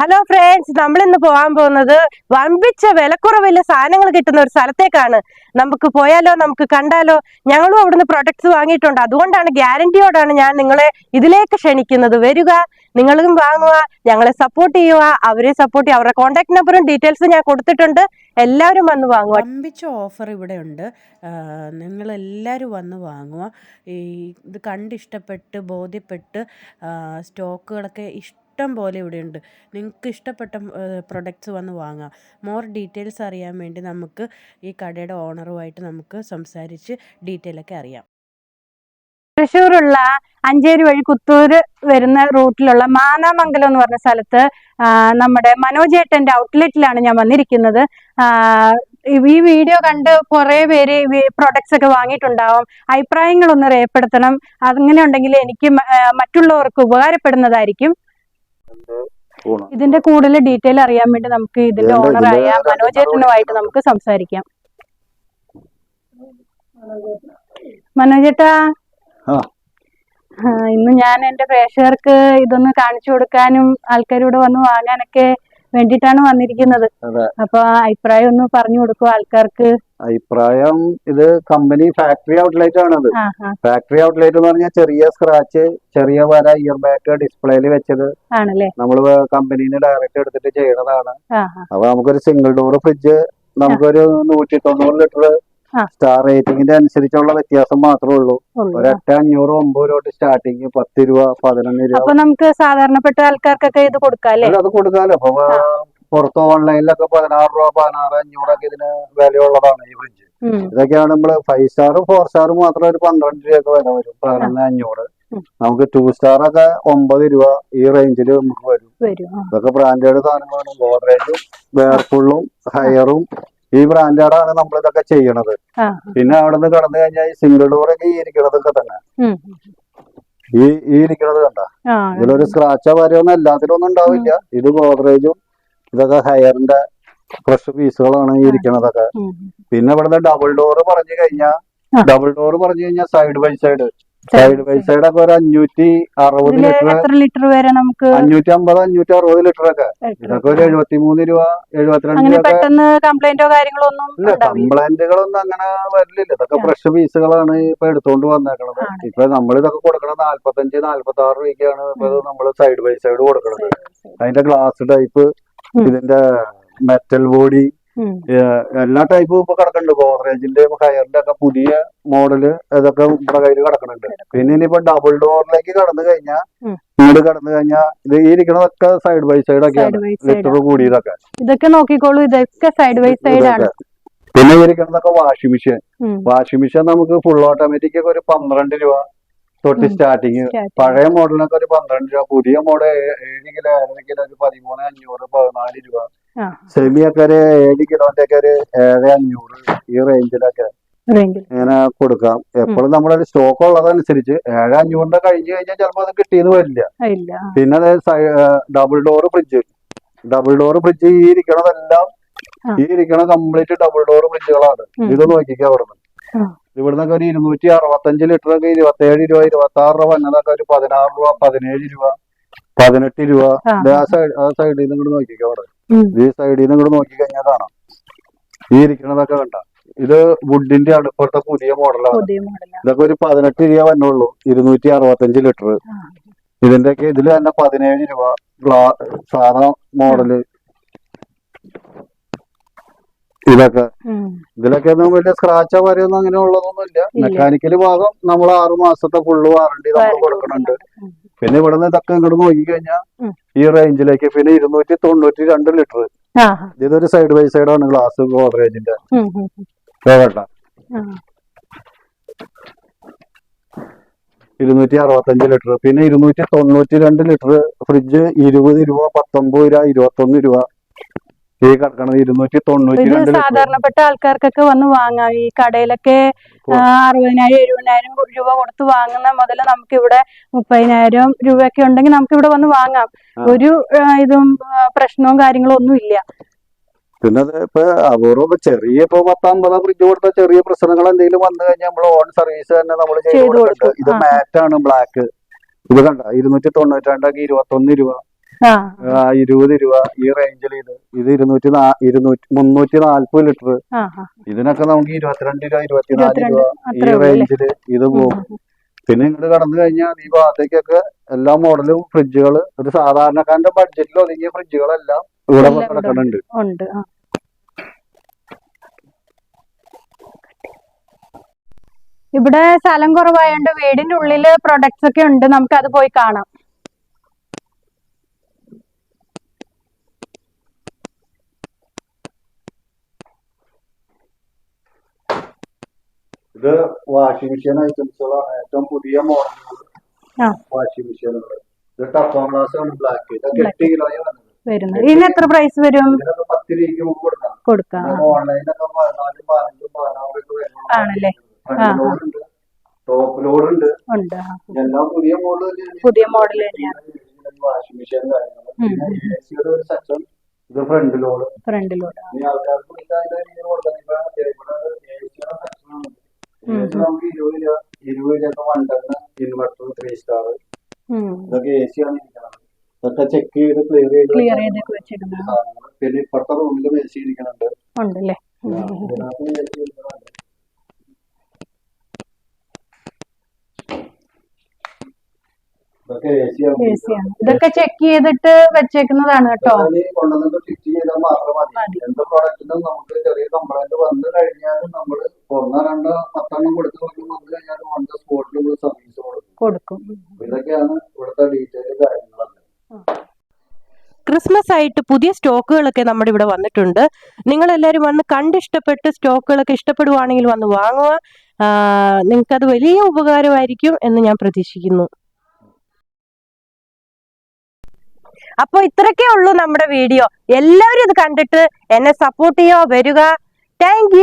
Hello friends നമ്മൾ ഇന്ന് പോകാൻ പോകുന്നത് വമ്പിച്ച വിലക്കുറവില്ല സാധനങ്ങൾ കിട്ടുന്ന ഒരു സ്ഥലത്തേക്കാണ്. നമുക്ക് പോയാലോ നമുക്ക് കണ്ടാലോ ഞങ്ങളും അവിടുന്ന് പ്രൊഡക്ട്സ് വാങ്ങിയിട്ടുണ്ട്. അതുകൊണ്ടാണ് ഗ്യാരണ്ടിയോടാണ് ഞാൻ നിങ്ങളെ ഇതിലേക്ക് ക്ഷണിക്കുന്നത്. വരിക നിങ്ങളും വാങ്ങുക ഞങ്ങളെ സപ്പോർട്ട് ചെയ്യുക അവരെ സപ്പോർട്ട് ചെയ്യുക. അവരുടെ കോൺടാക്ട് നമ്പറും ഡീറ്റെയിൽസും ഞാൻ കൊടുത്തിട്ടുണ്ട്. എല്ലാവരും വന്ന് വാങ്ങുക. വമ്പിച്ച ഓഫർ ഇവിടെ ഉണ്ട് നിങ്ങളെല്ലാവരും വന്ന് വാങ്ങുക. ഈ ഇത് കണ്ടിഷ്ടപ്പെട്ട് ബോധ്യപ്പെട്ട് സ്റ്റോക്കുകളൊക്കെ ഇഷ്ടം പോലെ ഇവിടെ ഉണ്ട് നിങ്ങൾക്ക് ഇഷ്ടപ്പെട്ട പ്രൊഡക്ട്സ് വന്ന് വാങ്ങാം. മോർ ഡീറ്റെയിൽസ് അറിയാൻ വേണ്ടി നമുക്ക് ഈ കടയുടെ ഓണറുമായിട്ട് നമുക്ക് സംസാരിച്ച് ഡീറ്റെയിൽ ഒക്കെ അറിയാം. തൃശ്ശൂരുള്ള അഞ്ചേരി വഴി കുത്തൂര് വരുന്ന റൂട്ടിലുള്ള മാനാമംഗലം എന്ന് പറഞ്ഞ സ്ഥലത്ത് നമ്മുടെ മനോജേട്ടന്റെ ഔട്ട്ലെറ്റിലാണ് ഞാൻ വന്നിരിക്കുന്നത്. ഈ വീഡിയോ കണ്ട് കുറെ പേര് പ്രൊഡക്ട്സ് ഒക്കെ വാങ്ങിയിട്ടുണ്ടാവും. അഭിപ്രായങ്ങളൊന്ന് രേഖപ്പെടുത്തണം. അങ്ങനെ ഉണ്ടെങ്കിൽ എനിക്ക് മറ്റുള്ളവർക്ക് ഉപകാരപ്പെടുന്നതായിരിക്കും. ഇതിന്റെ കൂടുതൽ ഡീറ്റെയിൽ അറിയാൻ വേണ്ടി നമുക്ക് ഇതിന്റെ ഓണറായ മനോജേട്ടനുമായിട്ട് നമുക്ക് സംസാരിക്കാം. മനോജേട്ടാ. ഇന്ന് ഞാൻ എന്റെ പ്രേക്ഷകർക്ക് ഇതൊന്ന് കാണിച്ചു കൊടുക്കാനും ആൾക്കാരോട് വന്ന് വാങ്ങാനൊക്കെ വേണ്ടിയിട്ടാണ് വന്നിരിക്കുന്നത്. അതെ. അപ്പൊ അഭിപ്രായം ഒന്ന് പറഞ്ഞു കൊടുക്കും ആൾക്കാർക്ക്. അഭിപ്രായം ഇത് കമ്പനി ഫാക്ടറി ഔട്ട്ലെറ്റ് ആണ് ആ ഫാക്ടറി ഔട്ട്ലെറ്റ് എന്ന് പറഞ്ഞാൽ ചെറിയ സ്ക്രാച്ച് ചെറിയ വര ഇയർ ബാക്ക് ഡിസ്പ്ലേയിൽ വെച്ചത്. ആണല്ലേ? നമ്മൾ കമ്പനിന്ന് ഡയറക്റ്റ് എടുത്തിട്ട് ചെയ്യണതാണ്. അപ്പൊ നമുക്കൊരു സിംഗിൾ ഡോർ ഫ്രിഡ്ജ് നമുക്കൊരു നൂറ്റി തൊണ്ണൂറ് ലിറ്റർ. സ്റ്റാർ റേറ്റിംഗിന്റെ അനുസരിച്ചുള്ള വ്യത്യാസം മാത്രമേ ഉള്ളൂ. ഒരൊറ്റ ഒരു എട്ട് അഞ്ഞൂറ് ഒമ്പത് രൂപ സ്റ്റാർട്ടിങ് പത്ത് രൂപ പതിനൊന്ന് രൂപ. അപ്പൊ നമുക്ക് സാധാരണപ്പെട്ട ആൾക്കാർക്കൊക്കെ ഇത് കൊടുക്കാല്ലേ അത് കൊടുക്കാലോ അപ്പൊ പുറത്ത് ഓൺലൈനിലൊക്കെ പതിനാറ് രൂപ പതിനാറ് അഞ്ഞൂറൊക്കെ ഇതിന് വിലയുള്ളതാണ് ഈ ഫ്രിഡ്ജ് ഇതൊക്കെയാണ് നമ്മൾ ഫൈവ് സ്റ്റാർ ഫോർ സ്റ്റാർ മാത്രം ഒരു പന്ത്രണ്ട് രൂപയൊക്കെ വില വരും. പതിനൊന്ന് അഞ്ഞൂറ്. നമുക്ക് ടു സ്റ്റാർ ഒക്കെ ഒമ്പത് രൂപ ഈ റേഞ്ചിൽ നമുക്ക് വരും. ഇതൊക്കെ ബ്രാൻഡഡ് സാധനങ്ങളാണ്. ഗോദ്രേജും വേർപൂളും ഹയറും ഈ ബ്രാൻഡാണ് നമ്മൾ ഇതൊക്കെ ചെയ്യണത് പിന്നെ അവിടെ നിന്ന് കടന്നു കഴിഞ്ഞാൽ ഈ സിംഗിൾ ഡോർ ഒക്കെ ഈ ഇരിക്കണതൊക്കെ തന്നെ. ഈ ഈ ഇരിക്കണത് കണ്ട? ഇതിലൊരു സ്ക്രാച്ചോ വരെയൊന്നും എല്ലാത്തിലും ഒന്നും ഉണ്ടാവില്ല. ഇത് ഗോദ്രേജും ഇതൊക്കെ ഹയറിന്റെ ഫ്രഷ് പീസുകളാണ് ഈ ഇരിക്കണതൊക്കെ. പിന്നെ ഇവിടുന്ന് ഡബിൾ ഡോർ പറഞ്ഞു കഴിഞ്ഞാൽ ഡബിൾ ഡോർ പറഞ്ഞു കഴിഞ്ഞാൽ side by side side by side ഒക്കെ ഒരു അഞ്ഞൂറ്റി അറുപത് ലിറ്റർ എത്ര ലിറ്റർ വരെ നമുക്ക് അഞ്ഞൂറ്റി അമ്പത് അഞ്ഞൂറ്റി അറുപത് ലിറ്റർ ഒക്കെ. ഇതൊക്കെ ഒരു എഴുപത്തി മൂന്ന് രൂപ എഴുപത്തിരണ്ട് രൂപ പെട്ടെന്ന് കംപ്ലൈന്റോ കാര്യങ്ങളോ ഒന്നും ഇല്ല കംപ്ലൈന്റുകളൊന്നും അങ്ങനെ വരില്ല. ഇതൊക്കെ ഫ്രഷ് പീസുകളാണ് ഇപ്പൊ എടുത്തോണ്ട് വന്നേക്കണത്. ഇപ്പൊ നമ്മൾ ഇതൊക്കെ കൊടുക്കണത് നാല്പത്തഞ്ച് നാല്പത്തി ആറ് രൂപയ്ക്കാണ് ഇപ്പൊ നമ്മൾ നമ്മൾ സൈഡ് ബൈ സൈഡ് കൊടുക്കണത്. അതിന്റെ ഗ്ലാസ് ടൈപ്പ് ഇതിന്റെ മെറ്റൽ ബോഡി. എല്ലാ ടൈപ്പും ഇപ്പൊ കിടക്കുന്നുണ്ട് ഗോദ്രേജിന്റെ ഹയറിന്റെ ഒക്കെ പുതിയ മോഡൽ അതൊക്കെ നമ്മുടെ കയ്യിൽ കിടക്കുന്നുണ്ട് പിന്നെ ഇനിയിപ്പോ ഡബിൾ ഡോറിലേക്ക് കടന്നു കഴിഞ്ഞാൽ വീട് കടന്നു കഴിഞ്ഞാൽ ഇത് ഈ ഇരിക്കണതൊക്കെ സൈഡ് ബൈ സൈഡ് ഒക്കെ ഒക്കെയാണ് ലിറ്റർ കൂടിയതൊക്കെ. ഇതൊക്കെ നോക്കിക്കോളൂ. ഇതൊക്കെ സൈഡ് ബൈ സൈഡ് ആണ്. പിന്നെ ഇരിക്കണതൊക്കെ വാഷിംഗ് മെഷീൻ. വാഷിംഗ് മെഷീൻ നമുക്ക് ഫുൾ ഓട്ടോമാറ്റിക് ഒക്കെ ഒരു പന്ത്രണ്ട് രൂപ തൊട്ട് സ്റ്റാർട്ടിങ് പഴയ മോഡലിനൊക്കെ ഒരു പന്ത്രണ്ട് രൂപ പുതിയ മോഡൽ ഏഴ് കിലോ ഏഴര കിലോ ഒരു പതിമൂന്ന് അഞ്ഞൂറ് പതിനാല് രൂപ. ആ. സെമി ഒക്കെ ഒരു ഏഴ് കിലോന്റെ ഒക്കെ ഒരു ഏഴ് അഞ്ഞൂറ് ഈ റേഞ്ചിലൊക്കെ. ഇങ്ങനെ കൊടുക്കാം എപ്പോഴും നമ്മളൊരു സ്റ്റോക്ക് ഉള്ളതനുസരിച്ച് ഏഴ് അഞ്ഞൂറിന്റെ കഴിഞ്ഞു കഴിഞ്ഞാൽ ചിലപ്പോൾ അത് കിട്ടിയെന്ന് വരില്ല പിന്നെ double door fridge double door fridge ഈ ഇരിക്കണതെല്ലാം ഈ ഇരിക്കണ കംപ്ലീറ്റ് ഡബിൾ ഡോർ ഫ്രിഡ്ജുകളാണ് ഇത് നോക്കിക്കാം അവിടുന്ന്. ഇവിടുന്നൊക്കെ ഒരു ഇരുന്നൂറ്റി അറുപത്തഞ്ച് ലിറ്റർ ഒക്കെ ഇരുപത്തേഴ് രൂപ ഇരുപത്തി ആറ് രൂപ വന്നതൊക്കെ ഒരു പതിനാറ് രൂപ പതിനേഴ് രൂപ പതിനെട്ട് രൂപ ആ. സൈഡിൽ നിന്ന് ഇങ്ങോട്ട് നോക്കിക്കാം അവിടെ. ഈ സൈഡിൽ നിന്ന് ഇങ്ങോട്ട് നോക്കി കഴിഞ്ഞാൽ കാണാം. ഈ ഇരിക്കണതൊക്കെ കണ്ട. ഇത് വുഡിന്റെ ആണ്. ഇപ്പോഴത്തെ പുതിയ മോഡലാണ് ഇതൊക്കെ ഒരു പതിനെട്ട് രൂപ വന്നുള്ളൂ ഇരുന്നൂറ്റി അറുപത്തഞ്ച് ലിറ്റർ ഇതിന്റെ ഇതിന്റെയൊക്കെ ഇതിൽ തന്നെ പതിനേഴ് രൂപ സാധാ മോഡൽ ഇതൊക്കെ. ഇതിലൊക്കെ വലിയ സ്ക്രാച്ചോ വരെയൊന്നും അങ്ങനെ ഉള്ളതൊന്നും ഇല്ല. മെക്കാനിക്കൽ ഭാഗം നമ്മൾ ആറു മാസത്തെ ഫുള്ള് വാറണ്ടി നമ്മൾ കൊടുക്കണുണ്ട്. പിന്നെ ഇവിടുന്ന് ഇതൊക്കെ ഇങ്ങോട്ട് നോക്കിക്കഴിഞ്ഞാൽ. ഈ റേഞ്ചിലേക്ക് പിന്നെ ഇരുന്നൂറ്റി തൊണ്ണൂറ്റി രണ്ട് ലിറ്റർ ഇതൊരു സൈഡ് ബൈ സൈഡ് ആണ് ഗ്ലാസ് ഗോദ്രേജിന്റെ. കേട്ട ഇരുന്നൂറ്റി അറുപത്തഞ്ച് ലിറ്റർ പിന്നെ ഇരുന്നൂറ്റി തൊണ്ണൂറ്റി രണ്ട് ലിറ്റർ ഫ്രിഡ്ജ് ഇരുപത് രൂപ പത്തൊമ്പത് രൂപ ഇരുപത്തൊന്ന് രൂപ ഈ കിടക്കണത് ഇരുന്നൂറ്റി തൊണ്ണൂറ്റി ഇത് സാധാരണപ്പെട്ട ആൾക്കാർക്കൊക്കെ വന്ന് വാങ്ങാം. ഈ കടയിലൊക്കെ അറുപതിനായിരം എഴുപതിനായിരം രൂപ കൊടുത്ത് വാങ്ങുന്ന മുതൽ നമുക്ക് ഇവിടെ മുപ്പതിനായിരം രൂപയൊക്കെ ഉണ്ടെങ്കിൽ നമുക്ക് ഇവിടെ വന്ന് വാങ്ങാം. ഒരു ഇതും പ്രശ്നവും കാര്യങ്ങളും ഒന്നും ഇല്ല പിന്നെ അത് ഇപ്പൊ അപൂർവം ചെറിയ ഇപ്പൊ പത്തമ്പത് ഫ്രിഡ്ജ് കൊടുത്ത ചെറിയ പ്രശ്നങ്ങൾ എന്തെങ്കിലും വന്നു കഴിഞ്ഞാൽ നമ്മൾ ഓൺ സർവീസ് തന്നെ നമ്മൾ ചെയ്ത് കൊടുക്കും. ഇത് മാറ്റാണ് ബ്ലാക്ക് ഇത് കണ്ട? ഇരുന്നൂറ്റി തൊണ്ണൂറ്റി രണ്ടൊക്കെ ഇരുപത്തൊന്ന് രൂപ. ഇരുപത് രൂപ ഈ റേഞ്ചിൽ ഇത്. ഇത് ഇരുന്നൂറ്റി ഇരുന്നൂറ്റി മുന്നൂറ്റി നാല്പത് ലിറ്റർ ഇതിനൊക്കെ നമുക്ക് ഇരുപത്തിരണ്ട് രൂപ ഇരുപത്തിനാല് രൂപ ഈ? റേഞ്ചിൽ ഇത് പോകും. പിന്നെ ഇങ്ങോട്ട് കടന്നു കഴിഞ്ഞാൽ ഈ ഭാഗത്തേക്കൊക്കെ എല്ലാ മോഡലും ഫ്രിഡ്ജുകൾ ഒരു സാധാരണക്കാരന്റെ ബഡ്ജറ്റിൽ ഒതുങ്ങിയ ഫ്രിഡ്ജുകളെല്ലാം ഇവിടെ കിടക്കുന്നുണ്ട് ഇവിടെ സ്ഥലം കുറവായോണ്ട് വീടിന്റെ ഉള്ളിൽ പ്രൊഡക്ട്സ് ഒക്കെ ഉണ്ട്. നമുക്ക് അത് പോയി കാണാം. ഇത് വാഷിംഗ് മെഷീൻ ഐറ്റംസുകളാണ്. ഏറ്റവും പുതിയ മോഡലുകൾ. വാഷിംഗ് മെഷീനുകൾ. ഇത് ടഫോൺ ഗ്ലാസ് ആണ് ബ്ലാക്ക് ഇതൊക്കെ Black. എട്ട് കിലോയെ വന്നത്. വരുന്നത്. ഇതിന് എത്ര പ്രൈസ് വരും? ഇതിനൊക്കെ പത്ത് രൂപയ്ക്ക് മുമ്പ് കൊടുക്കാം. കൊടുക്കാം. ഓൺലൈനൊക്കെ പതിനാലും പതിനഞ്ചും പതിനാറൊക്കെ ആണല്ലേ? ടോപ്പ് ലോഡ് ഉണ്ട്. ഉണ്ട്. എല്ലാം പുതിയ മോഡൽ പുതിയ മോഡൽ തന്നെയാണ്. വാഷിംഗ് മെഷീൻ കാര്യങ്ങൾ ഒരു സെക്ഷൻ ഇത് ഫ്രണ്ട് ലോഡ് ഫ്രണ്ട് ലോഡ് ആൾക്കാർക്ക് കൊടുക്കാൻ ഇവിടെ എ സിയുടെ സെക്ഷനാണ് ഉം. എ സി നമുക്ക് ഇരുപത് രൂപ ഇരുപത് രൂപ ടൺ ഇൻവെർട്ടർ ത്രീ സ്റ്റാർ ഇതൊക്കെ എ സി ആണ് ഇരിക്കുന്നത് ഇതൊക്കെ ചെക്ക് ചെയ്ത് ക്ലിയർ ചെയ്ത് ക്ലിയർ ചെയ്തൊക്കെ വെച്ചിരുന്നു. പിന്നെ ഇപ്പുറത്തെ റൂമിലും എ സി ഇരിക്കുന്നുണ്ട് ഉണ്ടല്ലേ. ഇതൊക്കെ ചെക്ക് ചെയ്തിട്ട് വെച്ചേക്കുന്നതാണ് കേട്ടോ. കൊണ്ടുവന്നിട്ട് ഫിറ്റ് ചെയ്താൽ മാത്രം മതി. എന്ത് പ്രോഡക്റ്റിനും നമുക്ക് ചെറിയ കംപ്ലൈന്റ് വന്നു കഴിഞ്ഞാൽ നമ്മൾ ഒന്നോ രണ്ടോ പത്തെണ്ണം കൊടുത്ത് വന്നു കഴിഞ്ഞാൽ ഓൺ ദ സ്പോട്ടിൽ നമ്മൾ സർവീസ് കൊടുക്കും. കൊടുക്കും. ഇതൊക്കെയാണ് ഇവിടുത്തെ ഡീറ്റെയിൽ കാര്യങ്ങളൊക്കെ. ക്രിസ്മസ് ആയിട്ട് പുതിയ സ്റ്റോക്കുകളൊക്കെ നമ്മുടെ ഇവിടെ വന്നിട്ടുണ്ട്. നിങ്ങൾ എല്ലാവരും വന്ന് കണ്ടിഷ്ടപ്പെട്ട് സ്റ്റോക്കുകളൊക്കെ ഇഷ്ടപ്പെടുവാണെങ്കിൽ വന്ന് വാങ്ങുക. നിങ്ങൾക്ക് അത് വലിയ ഉപകാരമായിരിക്കും എന്ന് ഞാൻ പ്രതീക്ഷിക്കുന്നു. അപ്പോൾ ഇത്രയൊക്കെ ഉള്ളൂ നമ്മുടെ വീഡിയോ. എല്ലാവരും ഇത് കണ്ടിട്ട് എന്നെ സപ്പോർട്ട് ചെയ്യുക വരിക. താങ്ക്